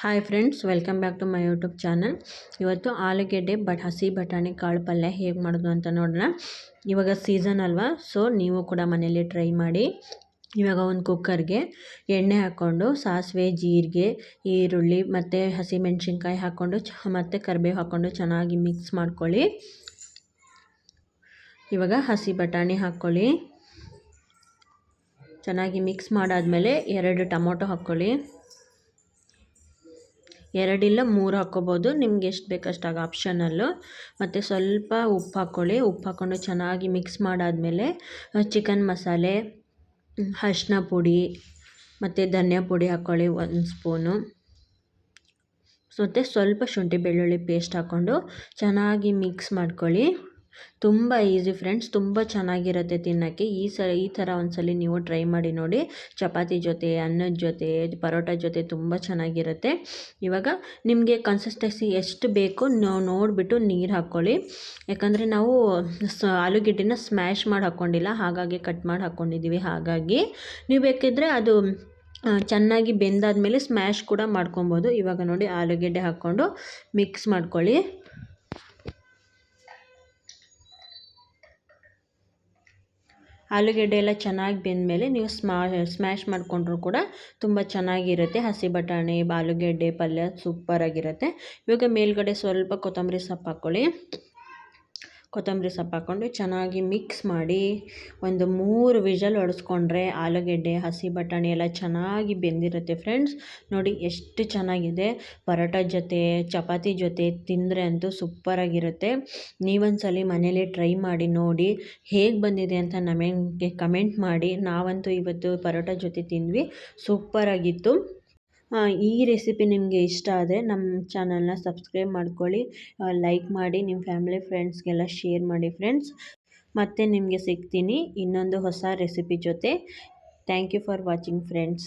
Hi friends welcome back to my YouTube channel ಇವತ್ತು ಆಲೂಗೆಡ್ಡೆ but ಹಸಿ ಬಟಾಣಿ ಕಾಳು ಪಲ್ಯ ಹೇಗೆ ಮಾಡೋದು ಅಂತ ನೋಡೋಣ. ಇವಾಗ ಸೀಸನ್ ಅಲ್ವಾ ಸೊ ನೀವು ಕೂಡ ಮನೇಲಿ ಟ್ರೈ ಮಾಡಿ. ಇವಾಗ ಒಂದು ಕುಕ್ಕರ್ಗೆ ಎಣ್ಣೆ ಹಾಕ್ಕೊಂಡು ಸಾಸಿವೆ, ಜೀರಿಗೆ, ಈರುಳ್ಳಿ ಮತ್ತು ಹಸಿಮೆಣ್ಸಿನ್ಕಾಯಿ ಹಾಕ್ಕೊಂಡು ಚ ಮತ್ತು ಕರಿಬೇವು ಹಾಕ್ಕೊಂಡು ಚೆನ್ನಾಗಿ ಮಿಕ್ಸ್ ಮಾಡ್ಕೊಳ್ಳಿ. ಇವಾಗ ಹಸಿ ಬಟಾಣಿ ಹಾಕ್ಕೊಳ್ಳಿ ಚೆನ್ನಾಗಿ ಮಿಕ್ಸ್ ಮಾಡಾದಮೇಲೆ ಎರಡು ಟೊಮೊಟೊ ಹಾಕ್ಕೊಳ್ಳಿ ಎರಡಿಲ್ಲ, ಮೂರು ಹಾಕ್ಕೋಬೋದು. ನಿಮ್ಗೆ ಎಷ್ಟು ಬೇಕಷ್ಟಾಗ ಆಪ್ಷನಲ್ಲು ಮತ್ತು ಸ್ವಲ್ಪ ಉಪ್ಪು ಹಾಕ್ಕೊಳ್ಳಿ. ಉಪ್ಪು ಹಾಕ್ಕೊಂಡು ಚೆನ್ನಾಗಿ ಮಿಕ್ಸ್ ಮಾಡಾದಮೇಲೆ ಚಿಕನ್ ಮಸಾಲೆ ಅರ್ಶಿನ ಪುಡಿ, ಮತ್ತು ಧನಿಯಾ ಪುಡಿ ಹಾಕ್ಕೊಳ್ಳಿ ಒಂದು ಸ್ಪೂನು. ಮತ್ತು ಸ್ವಲ್ಪ ಶುಂಠಿ ಬೆಳ್ಳುಳ್ಳಿ ಪೇಸ್ಟ್ ಹಾಕ್ಕೊಂಡು ಚೆನ್ನಾಗಿ ಮಿಕ್ಸ್ ಮಾಡ್ಕೊಳ್ಳಿ. ತುಂಬ ಈಸಿ ಫ್ರೆಂಡ್ಸ್, ತುಂಬ ಚೆನ್ನಾಗಿರುತ್ತೆ ತಿನ್ನೋಕ್ಕೆ. ಈ ಸ, ಈ ಥರ ಒಂದ್ಸಲಿ ನೀವು ಟ್ರೈ ಮಾಡಿ ನೋಡಿ. ಚಪಾತಿ ಜೊತೆ, ಅನ್ನದ ಜೊತೆ, ಪರೋಟ ಜೊತೆ ತುಂಬ ಚೆನ್ನಾಗಿರುತ್ತೆ. ಇವಾಗ ನಿಮಗೆ ಕನ್ಸಿಸ್ಟೆನ್ಸಿ ಎಷ್ಟು ಬೇಕು ನೋಡಿಬಿಟ್ಟು ನೀರು ಹಾಕ್ಕೊಳ್ಳಿ ಯಾಕಂದರೆ ನಾವು ಸ, ಆಲೂಗೆಡ್ಡೆನ ಸ್ಮ್ಯಾಶ್ ಮಾಡಿ ಹಾಕ್ಕೊಂಡಿಲ್ಲ ಹಾಗಾಗಿ ಕಟ್ ಮಾಡಿ ಹಾಕ್ಕೊಂಡಿದ್ದೀವಿ ಹಾಗಾಗಿ ನೀವು ಬೇಕಿದ್ದರೆ ಅದು ಚೆನ್ನಾಗಿ ಬೆಂದಾದ ಮೇಲೆ ಸ್ಮ್ಯಾಶ್ ಕೂಡ ಮಾಡ್ಕೊಬೋದು. ಇವಾಗ ನೋಡಿ ಆಲೂಗೆಡ್ಡೆ ಹಾಕ್ಕೊಂಡು ಮಿಕ್ಸ್ ಮಾಡ್ಕೊಳ್ಳಿ. ಆಲೂಗೆಡ್ಡೆ ಎಲ್ಲ ಚೆನ್ನಾಗಿ ಬೆಂದಮೇಲೆ ನೀವು ಸ್ಮಾ ಸ್ಮ್ಯಾಶ್ ಮಾಡಿಕೊಂಡ್ರು ಕೂಡ ತುಂಬ ಚೆನ್ನಾಗಿರುತ್ತೆ. ಹಸಿ ಬಟಾಣಿ, ಆಲೂಗೆಡ್ಡೆ ಪಲ್ಯ ಸೂಪರಾಗಿರುತ್ತೆ. ಇವಾಗ ಮೇಲುಗಡೆ ಸ್ವಲ್ಪ ಕೊತ್ತಂಬರಿ ಸೊಪ್ಪು ಹಾಕ್ಕೊಳ್ಳಿ ಕೊತ್ತಂಬರಿ ಸೊಪ್ಪು ಹಾಕ್ಕೊಂಡು ಚೆನ್ನಾಗಿ ಮಿಕ್ಸ್ ಮಾಡಿ ಒಂದು ಮೂರು ವಿಷಲ್ ಹೊಡೆಸ್ಕೊಂಡ್ರೆ ಆಲೂಗೆಡ್ಡೆ, ಹಸಿ ಬಟಾಣಿ ಎಲ್ಲ ಚೆನ್ನಾಗಿ ಬೆಂದಿರುತ್ತೆ ಫ್ರೆಂಡ್ಸ್. ನೋಡಿ ಎಷ್ಟು ಚೆನ್ನಾಗಿದೆ. ಪರೋಟ ಜೊತೆ, ಚಪಾತಿ ಜೊತೆ ತಿಂದರೆ ಅಂತೂ ಸೂಪರಾಗಿರುತ್ತೆ. ನೀವೊಂದ್ಸಲಿ ಮನೇಲಿ ಟ್ರೈ ಮಾಡಿ ನೋಡಿ ಹೇಗೆ ಬಂದಿದೆ ಅಂತ ನಮಗೆ ಕಮೆಂಟ್ ಮಾಡಿ. ನಾವಂತೂ ಇವತ್ತು ಪರೋಟ ಜೊತೆ ತಿಂದ್ವಿ. ಸೂಪರಾಗಿತ್ತು. ಈ ರೆಸಿಪಿ ನಿಮಗೆ ಇಷ್ಟ ಆದರೆ ನಮ್ಮ ಚಾನಲ್ನ ಸಬ್ಸ್ಕ್ರೈಬ್ ಮಾಡ್ಕೊಳ್ಳಿ. ಲೈಕ್ ಮಾಡಿ ನಿಮ್ಮ ಫ್ಯಾಮಿಲಿ ಫ್ರೆಂಡ್ಸ್ಗೆಲ್ಲ ಶೇರ್ ಮಾಡಿ ಫ್ರೆಂಡ್ಸ್ ಮತ್ತೆ ನಿಮಗೆ ಸಿಗ್ತೀನಿ ಇನ್ನೊಂದು ಹೊಸ ರೆಸಿಪಿ ಜೊತೆ. Thank you for watching friends